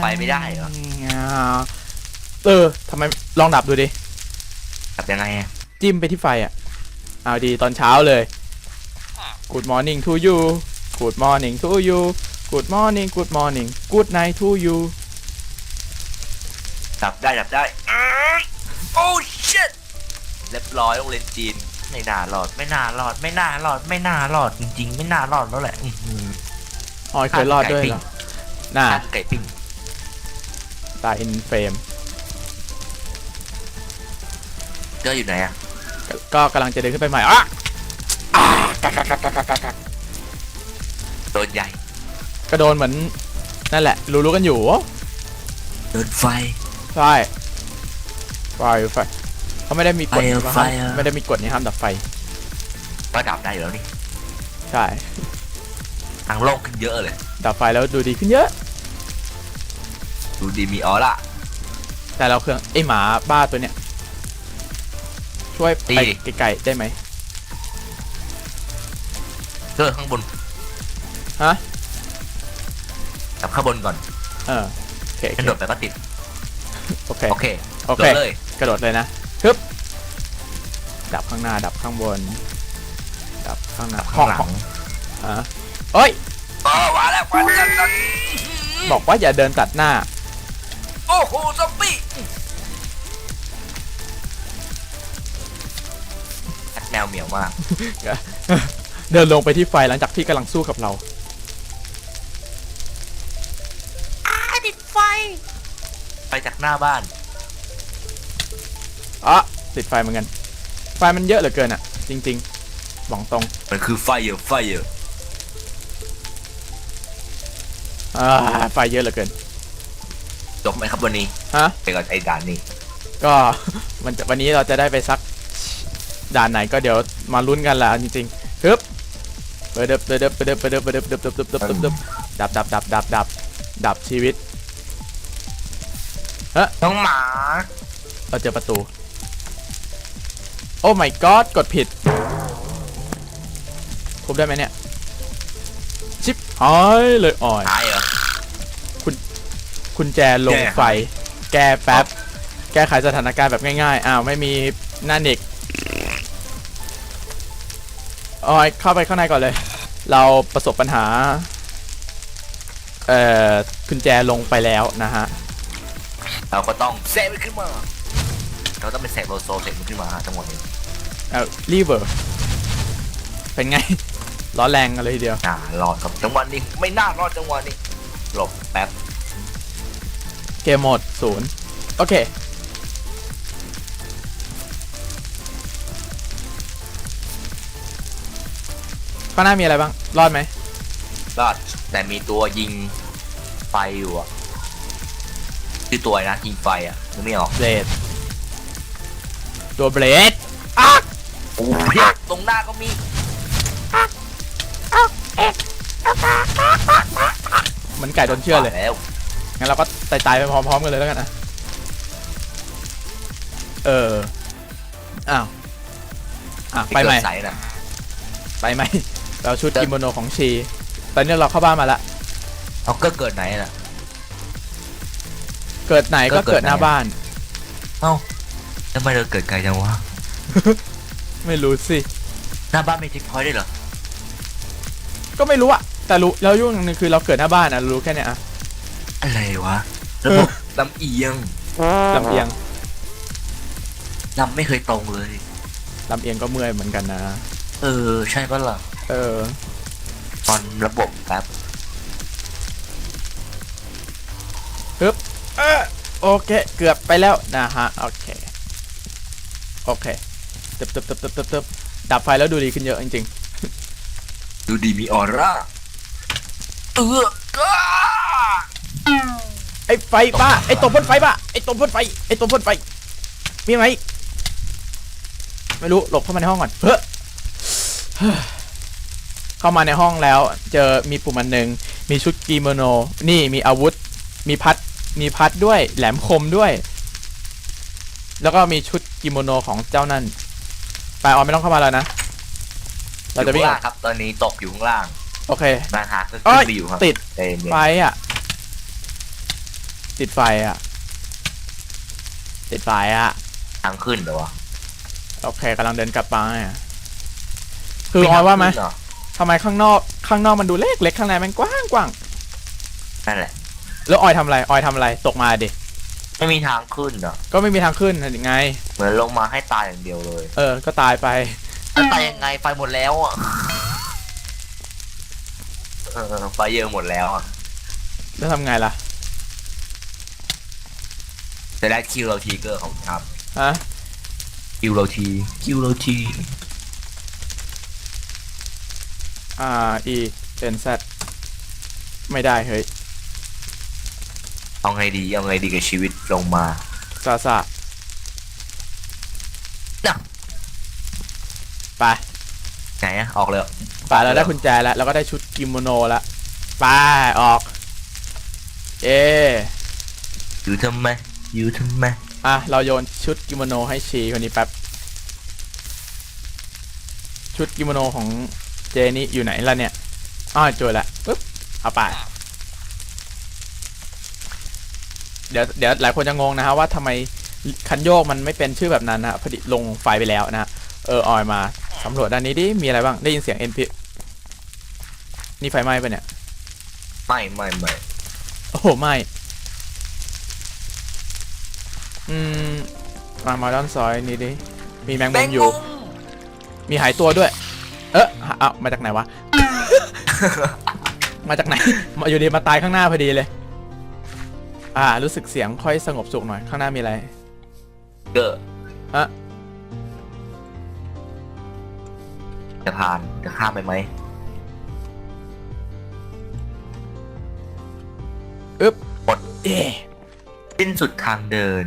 ไฟไม่ได้เหรอ เออทำไมลองดับดูดิกลับยังไงอะจิ้มไปที่ไฟอะ เอาดีตอนเช้าเลย Good morning to you Good morning to you Good morning Good morning Good night to you ดับได้ดับได้อ้ายโอ้ชิตเรียบร้อยโรงเรียนจีน ไม่น่ารอด ไม่น่ารอด ไม่น่ารอด ไม่น่ารอด จริงๆ ไม่น่ารอดแล้วแหละอื้อหือออยเคยรอดด้วยเหรอน่าข้าวไก่ปิ้ง ตายอินเฟรมเก็อยู่ไหนอะก็กำลังจะเดินขึ้นไปใหม่อะโดนใหญ่ก็โดนเหมือนนั่นแหละ รู้ๆกันอยู่โดนไฟ ใช่ไฟไฟเขาไม่ได้มีกฎไฟว่าไฟห้ามอะ ไม่ได้มีกฎนี่ห้ามดับไฟ ก็ดับได้อยู่แล้วนี่ใช่ ทางโล่งขึ้นเยอะเลย ดับไฟแล้วดูดีขึ้นเยอะ ดูดีมีออร่า แต่เราเครื่องไอหมาบ้าตัวเนี้ยช่วยไปตีไกลๆได้ไหมเก็ข้างบนฮะดับข้างบนก่อนเออโอเคกระโดดไปก็ติด โอเคโอเคโอโดเคดเลยกระโดดเลยนะฮึบดับข้างหน้าดับข้างบน ดับข้างหน้าดับข้างหลัห้องฮะเอ้ย โอ้มาแล้วควันกันกันบอกว่าอย่าเดินตัดหน้า โอ้โหซอมบี้แนวเหมียวมาก เดินลงไปที่ไฟหลังจากที่กำลังสู้กับเราติดไฟ ไปจากหน้าบ้านอะติดไฟเหมือนกัน ไฟมันเยอะเหลือเกินอะ จริงๆบอกตรง มันคือไฟเยอะไฟเยอะอ่าไฟเยอะเหลือเกินจ บไหมครับวันนี้ฮะ ไปกับไอ้ด่านนี้ก็มันจะวันนี้เราจะได้ไปซักด่านไหนก็เดี๋ยวมาลุ้นกันละจริงๆฮึบเปิดเดิบเปิดเดิบเปิดเดิบเปิดเดิบเปิดเดิบเปิดเดิบเปิดเดิบเปิดเดิบเปิดเดิบดับดับดับดับดับดับชีวิตน้องหมาเราเจอประตู โอ้ my god กดผิดทุบได้ไหมเนี่ย ชิปหายเลยอ่อยหายเหรอ คุณแจลงไฟ แก้แป๊บ แก้ไขสถานการณ์แบบง่ายๆ อ้าวไม่มีหน้าเน็กออยเข้าไปข้างในก่อนเลย เราประสบปัญหา เอ่อคุณแจลงไปแล้วนะฮะ เราก็ต้องเซฟมันขึ้นมา เราต้องเป็นเซฟโลโซเซฟมันขึ้นมาทั้งหมดนี้เอ่อรีเวอร์เป็นไง ร้อนแรงกันเลยทีเดียวน่ารอดครับจังหวะนี้ไม่น่ารอดจังหวะนี้หลบแป๊บเกมโหมดศูนย์โอเค ข้างหน้ามีอะไรบ้าง รอดไหม รอดแต่มีตัวยิงไฟอยู่อะคือตัวอะไรนะยิงไฟอะนึกไม่ออกเบลดตัวเบลดโอ้เพียบตรงหน้าก็มีเหมือนไก่โดนเชื่อเลย แล้ว งั้นเราก็ตายตายๆไปพร้อมๆกันเลยแล้วกันนะ เออ อ้าว อะไปใหม่ที่เกิดใสนะไปไหมเราชุดกิโมโนของชี ตอนนี้เราเข้าบ้านมาละ เอาก็เกิดไหนน่ะ เกิดไหนก็ก็เกิเกิดดหน้าไหนบ้าน เอ้าทำไมเราเกิดไกลจังวะ ไม่รู้สิ หน้าบ้านมีทิกพอยต์ได้วยเหรอ ก็ไม่รู้อะแต่รู้แล้วยุ่งอย่างหนึงคือเราเกิดหน้าบ้านอะรู้แค่เนี้ยอะ อะไรวะระบบลำเอียงลำเอียงลำไม่เคยตรงเลยลำเอียงก็เมื่อยเหมือนกันนะ เออ ใช่ปะล่ะเออ ตอนระบบแป๊บเออโอเค เกือบไปแล้วนะฮะ โอเค โอเคตึบตึบตึบตึบตึบตึบดับไฟแล้วดูดีขึ้นเยอะจริงดูดีมีออร่าเออก็ๆ ไอ้ไฟบ้าไอ้ตัวพ่นไฟบ้าไอ้ตัวพ่นไฟไอ้ตัวพ่นไฟมีไหมไม่รู้หลบเข้ามาในห้องก่อนเฮ้อเข้ามาในห้องแล้ว เจอมีปุ่มอันหนึ่งมีชุดกิโมโน นี่มีอาวุธ มีพัด มีพัดด้วย แหลมคมด้วย แล้วก็มีชุดกิโมโนของเจ้านั่นไปออนไม่ต้องเข้ามาแล้วนะ เราจะวิ่งอยู่อข้าองกล่างครับ ตอนนี้ตกอยู่ข้างล่างโอเคนะฮะก็เอ้ขึ้ยนไปอยู่ครับติดใจเย็นไฟอะ ติดไฟอะติดไฟอะทางขึ้นเหรอวะโอเคกำลังเดินกลับไปอะคือออยว่าไหมทงขึ้นเรอทำไมข้างนอกข้างนอกมันดูเล็กเล็กข้างในมันกว้างกว้างนั่นแหละ แล้วออยทำอะไรออยทำอะไรตกมาดิไม่มีทางขึ้นเหรอก็ไม่มีทางขึ้นยังไง เหมือนลงมาให้ตายอย่างเดียวเลยเออ ก็ตายไป แล้วตายยังไงไฟหมดแล้วอะเออไฟเยอะหมดแล้วอะแล้วทำไงล่ะ จะได้คิวเราทีเกอร์ของครับฮะคิวเราทีคิวเราที R E N Z ไม่ได้เฮ้ยเอาไงดีเอาไงดีกับชีวิตลงมาซาซาน่ะไปไหนอะออกเลยเหรอไปเราได้กุญแจแล้วเราก็ได้ชุดกิโมโนแล้วไปออก เออยู่ทำไม อยู่ทำไมอะ เราโยนชุดกิโมโนให้ชีคนนี้แป๊บ ชุดกิโมโนของเจนี่อยู่ไหนล่ะเนี่ยอ้าวเจอละปึ๊บเอาไปเดี๋ยวเดี๋ยวหลายคนจะงงนะฮะว่าทำไมคันโยกมันไม่เป็นชื่อแบบนั้นนะพอดีลงไฟล์ไปแล้วนะฮะเออออยมาสำรวจด้านนี้ดิมีอะไรบ้างได้ยินเสียง NP นี่ไฟไหม้ปะเนี่ย ไม่ไม่ไม่โอ้โหไม่ อืมมามาด้านซ้ายนี่ดิ มีแมงมุมอยู่ มีหายตัวด้วย เอ๊ะหาเอามาจากไหนวะ มาจากไหน มาอยู่ดีมาตายข้างหน้าพอดีเลย อ่า รู้สึกเสียงค่อยสงบสุขหน่อย ข้างหน้ามีอะไร เกอร์ฮะจะผ่านจะข้ามไปไหมอึ๊บหมดเอ๊ะสิ้นสุดทางเดิน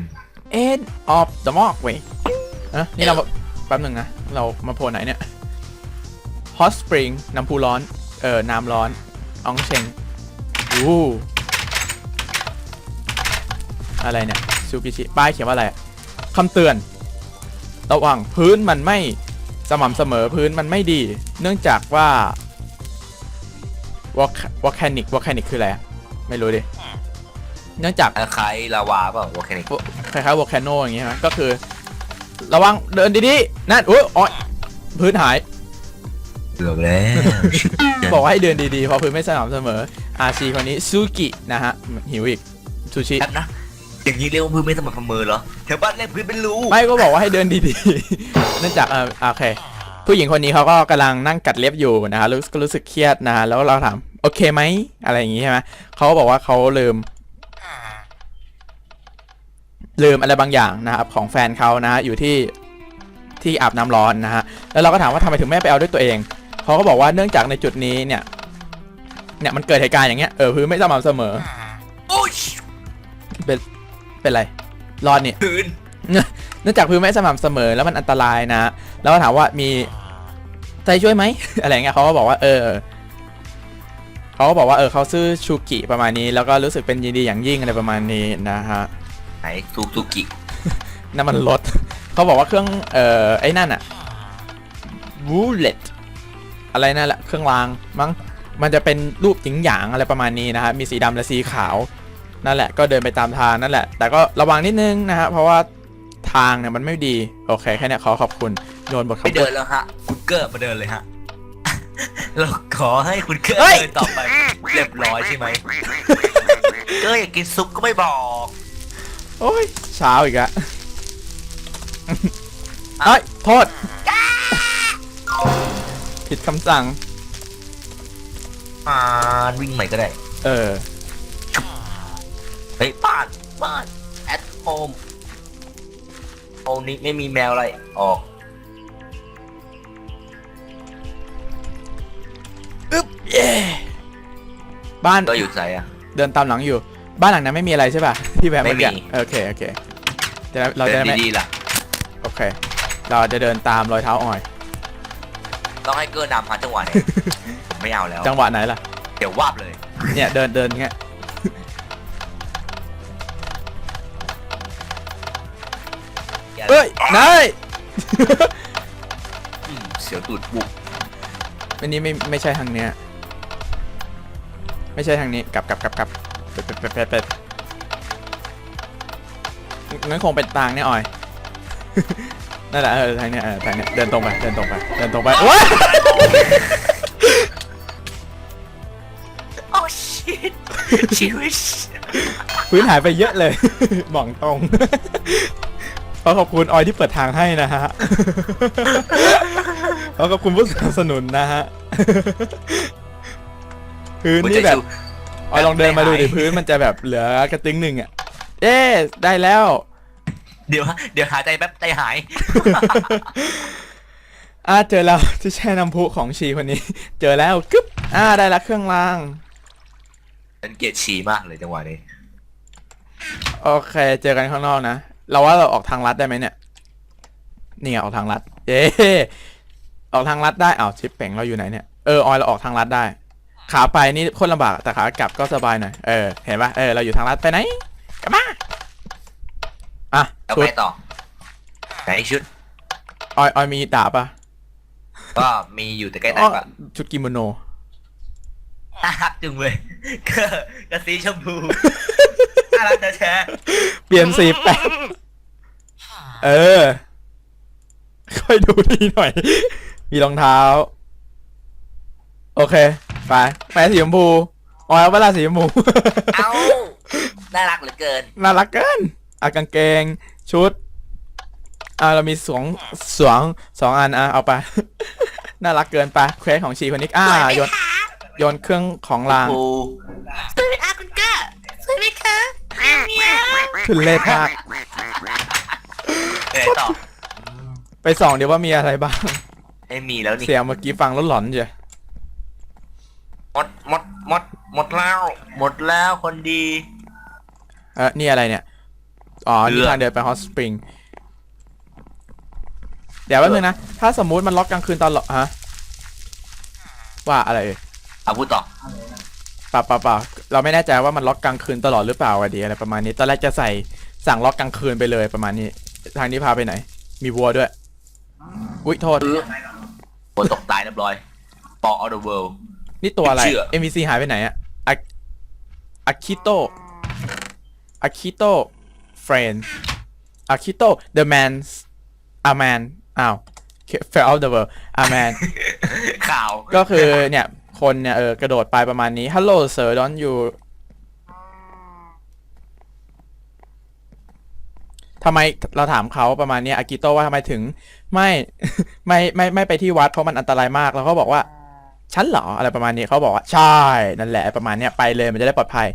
end of the walk เว้ยอะนี่เรามาแป๊บหนึ่งนะ เรามาโผล่ไหนเนี่ย hot spring น้ำพุร้อน เออน้ำร้อนอองเชงอู้อะไรเนี่ยซูกิชิป้ายเขียนว่าอะไรอะคำเตือน ระหว่างพื้นมันไม่สม่ำเสมอพื้นมันไม่ดี เนื่องจากว่าวอลวอลแคนิกวอลแคนิกคืออะไรอะไม่รู้ดิ เนื่องจากคล้ายๆลาวาเปล่าวอลแคนิก คล้ายๆวอลแคนโนอย่างเงี้ยใช่ไหมก็คือ ระวังเดินดีๆนั่นอุ้ยอ๋อยพื้นหายเกือบแล้ว บอกว่าให้เดินดีๆเพราะพื้นไม่สม่ำเสมออาชีคนนี้ซูกินะฮะหิวอีกซูชิแป๊บนะอย่างนี้เรียกว่าพื้นไม่สม่ำเสมอเหรอแถวบ้านเรียกพื้นเป็นรูไม่ก็บอกว่าให้เดินดีๆเนื่องจากเออโอเค ผู้หญิงคนนี้เขาก็กำลังนั่งกัดเล็บอยู่นะฮะรู้ก็รู้สึกเครียดนะฮะแล้วเราถามโอเคไหมอะไรอย่างงี้ใช่ไหมเขาก็บอกว่าเขาลืม ลืมอะไรบางอย่างนะครับของแฟนเขานะฮะอยู่ที่ที่อาบน้ำร้อนนะฮะแล้วเราก็ถามว่าทำไมถึงไม่ไปเอาด้วยตัวเองเขาก็บอกว่าเนื่องจากในจุดนี้เนี่ยเนี่ยมันเกิดเหตุการณ์อย่างเงี้ยเออพื้นไม่สม่ำเสมอโอ้ยเป็นไรรอดนี่พื้นเนื่องจากพื้นไม่สม่ำเสมอแล้วมันอันตรายนะแล้วก็ถามว่ามีใจช่วยไหมอะไรเงี้ยเขาก็บอกว่าเออเขาก็บอกว่าเออเขาซื้อชูกิประมาณนี้ แล้วก็รู้สึกเป็นยินดีอย่างยิ่งอะไรประมาณนี้นะฮะ ไหนซูซูกิน้ำมันรถ เขาบอกว่าเครื่อง เอ่อ ไอ้นั่นอะวูเลตอะไรนั่นแหละ เครื่องรางมั้ง มันจะเป็นรูปหยิงหยางอะไรประมาณนี้นะฮะ มีสีดำและสีขาว นั่นแหละ ก็เดินไปตามทางนั่นแหละ แต่ก็ระวังนิดนึงนะฮะ เพราะว่าทางเนี่ยมันไม่ดี โอเค แค่เนี้ยขอขอบคุณ โยนบทไม่คำพูเดิดนแล้วฮะ คุณเกอร์มาเดินเลยฮะ เราขอให้คุณเกอร์เฮ้ยเดินต่อไป เรียบร้อยใช่ไหม เกอร์อยากกินซุปก็ไม่บอก โอ้ยเช้าอีกอะเอ้ยโทษ ผิดคำสั่ง อ่าวิ่งใหม่ก็ได้ เออ เฮ้ยบ้านบ้าน at home โอนี้ไม่มีแมวอะไร ออกเย้บ้านก็อยู่ใส่อะเดินตามหลังอยู่ บ้านหลังนั้นไม่มีอะไรใช่ป่ะ ที่แบบเมื่อกี้ไม่มีโอเคโอเคจะได้เราเดิจะนได้ไม่ดีๆล่ะ โอเค เราจะเดินตามรอยเท้าออย ต้องให้เกอร์นำหาจังหวะไหนผมไม่เอาแล้ว จังหวะไหนล่ะ เดี๋ยววาบเลย เนี่ยเดินเดินเงี้ยอย่าเอ้ยนายอืมเสียวตูดบุกอันนี้ไม่ไม่ใช่ทางเนี้ย ไม่ใช่ทางนี้กลับกลับกลับกลับเป็ดเป็ดเป็ดเป็ดเป็ด งั้นคงเป็นทางเนี่ยออย นั่นแหละเออทางเนี้ยเออทางเนี้ยเดินตรงไป เดินตรงไป เดินตรงไปว้าโอ้ชิตชีวิตพื้นหายไปเยอะเลย บอกตรง ขอขอบคุณออยที่เปิดทางให้นะฮะ ขอขอบคุณผู้สนับสนุนนะฮะ พื้นนี่แบบออยลองเดินมาดูดิพื้นมันจะแบบเหลือกระตึงหนึ่งอะ เอ๊ะได้แล้ว เดี๋ยว เดี๋ยวหายใจแป๊บใจหาย อ่าเจอแล้วที่แช่น้ำพุของชีคนนี้ เจอแล้วกึ๊บอ่าได้ละเครื่องรางเป็นเกลียดฉี่มากเลยจังหวะนี้ โอเค เจอกันข้างนอกนะ เราว่าเราออกทางลัดได้ไหมเนี่ย นี่ไงออกทางลัด เย้ออกทางลัดได้อ้าวชิปเป่งเราอยู่ไหนเนี่ย เออออยเราออกทางลัดได้ ขาไปนี่โคนลำบาก แต่ขากลับก็สบายหน่อย เออ เห็นปะเออ เราอยู่ทางลัดไปไหน กลับมาอะแล้วชุดไปต่อไหนชุด ออยออยมีดาบปะก็มีอยู่แต่ใกล้แตอ๋อกอะชุดกิโมโน น่ารักจังเลยก็กระสีชมพูน่ารักแท้เปลี่ยนสีแป๊บเออ ค่อยดูดีหน่อย มีรองเท้า โอเค ไป ไปสีชมพูออยเอาเวลาสีชมพู ๆเอ้า น่ารักเหลือเกิน น่ารักเกินอะกางเกง ชุดอะเรามีสองสองสองอันอะเอาไป น่ารักเกินไปเควสของชีคนนี้อ่าโยนโยนเครื่องของรางปูสวัสดีค่ะคุณก้าสวัสดีค่ะเนี่ยขึ้นเลขมากไหนต่อไปส่องเดี๋ยวว่ามีอะไรบ้าง ไม่มีแล้วนี่เสียงเมื่อกี้ฟังแล้วหลอนเจ้ะหมดหมดหมดหมดแล้ว หมดแล้วคนดีเออนี่อะไรเนี่ย อ๋อเรือนี่ทางเดินไปฮอตสปริง เดี๋ยวแป๊บนึงนะ ถ้าสมมุติมันล็อกกลางคืนตลอดฮะ ว่าอะไรเอ่ยเอาพูดต่อเปล่าเปล่าเปล่าเราไม่แน่ใจว่ามันล็อกกลางคืนตลอดหรือเปล่าอะดีอะไรประมาณนี้ ตอนแรกจะใส่สั่งล็อกกลางคืนไปเลยประมาณนี้ ทางนี้พาไปไหน มีวัวด้วย อุ้ยโทษเออคนตกตายเรียบร้อย ปอ of the world นี่ตัวอะไรเชื่อ MVC หายไปไหนอะอะอะคิโต อะคิโตเฟรนอะคิโต the man a man อ้าว fell out the world a man ข่าว ก็คือเนี่ย คนเนี่ย เออ กระโดดไปประมาณนี้ hello sir don't you ทำไมเราถามเขาประมาณเนี้อากิโตว่าทำไมถึง ไม่ไม่ไม่ไม่ไปที่วัดเพราะมันอันตรายมากแล้วเขาบอกว่าฉันเหรออะไรประมาณนี้เขาบอกว่าใช่นั่นแหละประมาณเนี้ยไปเลยมันจะได้ปลอดภัย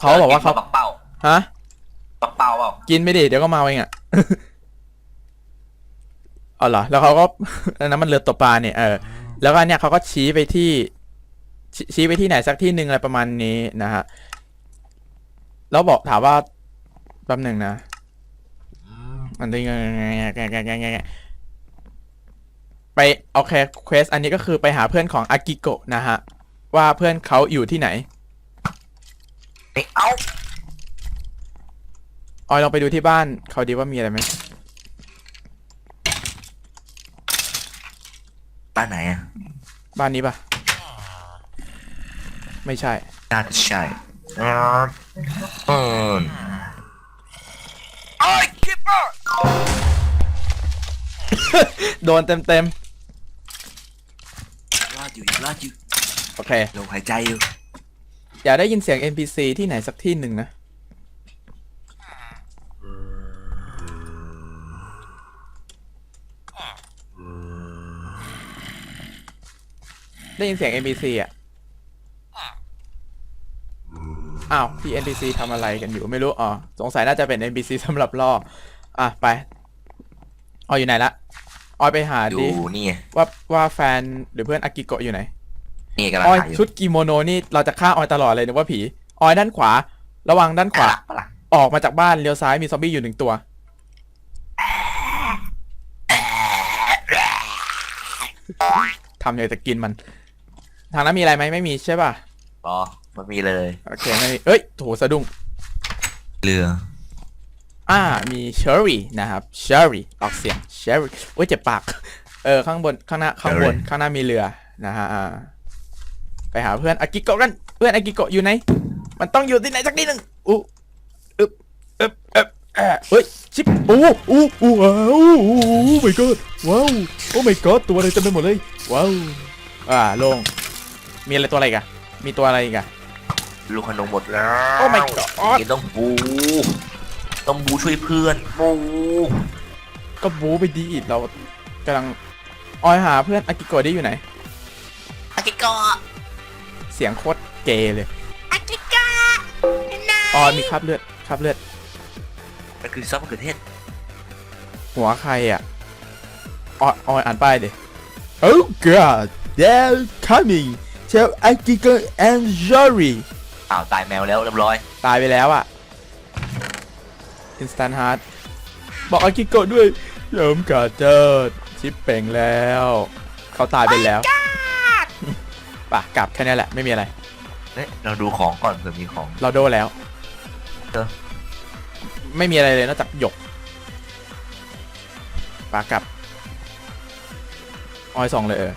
เขาบอกว่าเขาปักเป้าฮะปักเป้าเปล่ากินไม่ดิเดี๋ยวก็เมาเองอะอ๋อเหรอแล้วเขาก็อันนั้นมันเรือตกปลาเนี่ยเออแล้วก็เนี่ยเขาก็ชี้ไปที่ชชี้ไปที่ไหนสักที่หนึ่งอะไรประมาณนี้นะฮะแล้วบอกถามว่าแป๊บหนึ่งนะมันเป็นไงไปโอเคเควสอันนี้ก็คือไปหาเพื่อนของอากิโกะนะฮะว่าเพื่อนเขาอยู่ที่ไหน ไม่เอาออยลองไปดูที่บ้านเขาดีว่ามีอะไรไหมบ้านไหนอะบ้านนี้ปะไม่ใช่ น่าจะใช่อืมไอ้คิปเปอร์โดนเต็มเต็มรอดอยู่ยังรอดอยู่ๆโอเคลมหายใจอยู่ อยากได้ยินเสียง NPC ที่ไหนสักที่หนึ่งนะ ได้ยินเสียง NPC อะ อ้าวพี่ NPC ทำอะไรกันอยู่ไม่รู้ อ๋อ สงสัยน่าจะเป็น NPC สำหรับล่อ อะ ไป ออยอยู่ไหนละ ออยไปหาอยู่ดินี่ไงว่าว่าแฟนหรือเพื่อนอากิโกะอยู่ไหน นี่กำลังออยถ่ายอยู่ชุดกิโมโนนี่เราจะฆ่าออยตลอดเลยนึกว่าผี ออยด้านขวา ระวังด้านขวาน่ารักปะล่ะออกมาจากบ้านเลี้ยวซ้ายมีซอมบี้อยู่หนึ่งตัว ทำอย่างจะกินมัน ทางนั้นมีอะไรไหมไม่มีใช่ป่ะรอมันมีเลย โอเคไม่มีเอ้ยโถสะดุ้ง เรือ อ่า มีเชอร์รี่นะครับเชอร์รี่ออกเสียงเชอร์รี่โอ้ยเจ็บปาก เออ ข้างบน ข้างหน้า ข้างบน Cherry ข้างหน้ามีเรือนะฮะ อ่า ไปหาเพื่อนอากิโกะกัน เพื่อนอากิโกะอยู่ไหน มันต้องอยู่ที่ไหนสักที่หนึ่งอุ๊อึบเอ๊ะเอ๊ะเอ๊ะเฮ้ยชิปโอ้โอ้โอ้ว้าวโอ้ my god ว้าวโอ้ my god ตัวอะไรเต็มไปหมดเลยว้าวอ่าลงมีอะไรตัวอะไรอีกันมีตัวอะไรอีกันลูกขนมหมดแล้ว Oh my god นี่ต้องบูต้องบูช่วยเพื่อนบูก็บูไปดีอีกเรากำลังออยหาเพื่อนอากิโกะได้อยู่ไหนอากิโกะเสียงโคตรเกย์เลยอากิโกะไหนออยมีคราบเลือดคราบเลือดมันคือซอสมะเขือเทศหัวใครอะออยออยอ่านป้ายดิ Oh god they're coming tell Akiko and Yori อ้าวตายแมวแล้วเรียบร้อย ตายไปแล้วอะ Instant Heart บอกอากิโกะด้วยเริ่มกาเจอชิปเป่งแล้ว เขาตายไปแล้ว ป่ะกลับแค่นี้แหละไม่มีอะไร เอ๊ะเราดูของก่อนเผื่อมีของ เราโดนแล้วเออ ไม่มีอะไรเลยนอกจากหยกปากลับออยสองเลยเออ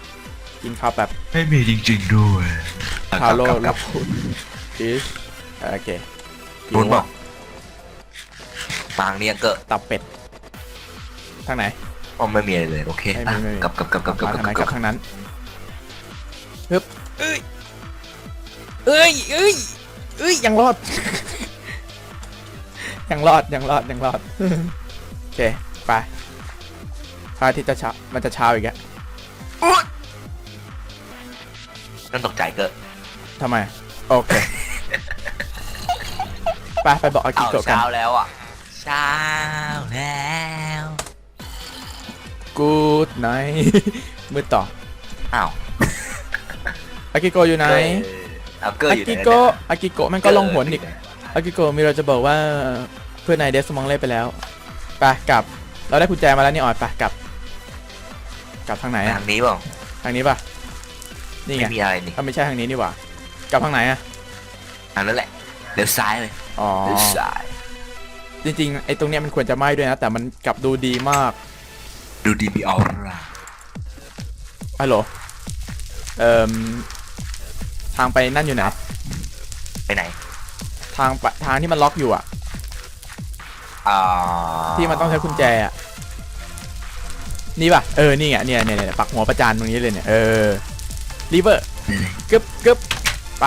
กินข้าวแบบไม่มีจริงๆด้วยคาโลกลัลูบกคุณพีชโอเคๆนุ่นบอกปางเนี่ยก็ตับเป็ดทางไหน อ๋อไม่มีอะไรเลยโอเคไม่มีอะไม่มี กลับกลับกลับกลับกลับมากทางไหนลับกลับทางนั้นฮึบ เอ้ยเอ้ยเอ้ยเอ้ยยังรอด ยังรอดยังรอดยังรอดโอเคไปพระอาทิตย์จะเช้ามันจะเช้าอีกแล้วนั่นตกใจเกิดทำไม โอเค ไปไปบอกอากิอ้าวโกะกัน เช้าแล้วอะ เช้าแล้วกูดไน มืดต่ออ้าวอากิโกะอยู่ไหน เอาเกอร์อาอยู่ไหนกิโกะอากิโกะแม่งก็ลองหนอีกอากิโกะมีเราจะบอกว่าเพื่อนนายเดสมองเล่ไปแล้วไปกลับ เราได้กุญแจมาแล้วนี่ออยไปกลับ กลับทางไหนอะทางนี้เปล่าทางนี้ป่ะนี่ไงไม่มีอะไรนี่ถ้าไม่ใช่ทางนี้นี่หว่ากลับทางไหนอะอันนั้นแหละเลี้ยวซ้ายเลยอ๋อเลี้ยวซ้ายจริงๆไอ้ตรงเนี้ยมันควรจะไหม้ด้วยนะแต่มันกลับดูดีมาก ดูดีมีออร่าฮัลโหลเอ่ม ทางไปนั่นอยู่ไหนไปไหนทางไปทางที่มันล็อกอยู่อะอ่าที่มันต้องใช้กุญแจอะนี่ป่ะเออนี่ไงเนี่ยเนี่ยเนี่ยปักหัวประจานตรงนี้เลยเนี่ยเออรีเวอร์กึบกึบไป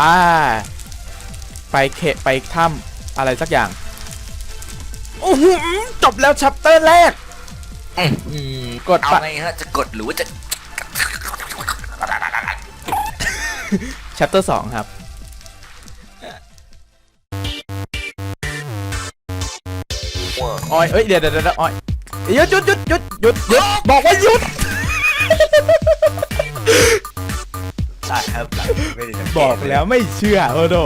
ไปเคไปถ้ำอะไรสักอย่างโอ้โหจบแล้วชัปเตอร์แรกอืมกดเอาปะไงฮะจะกดหรือว่าจะ ชัปเตอร์สองครับออยเอ้ยเดี๋ยวเดี๋ยวเดี๋ยวออยหยุดหยุดหยุดหยุดหยุดหยุดบอกว่าหยุด ใช่ครับไม่ได้สังเตบอกแล้วไม่เชื่อโอ้โด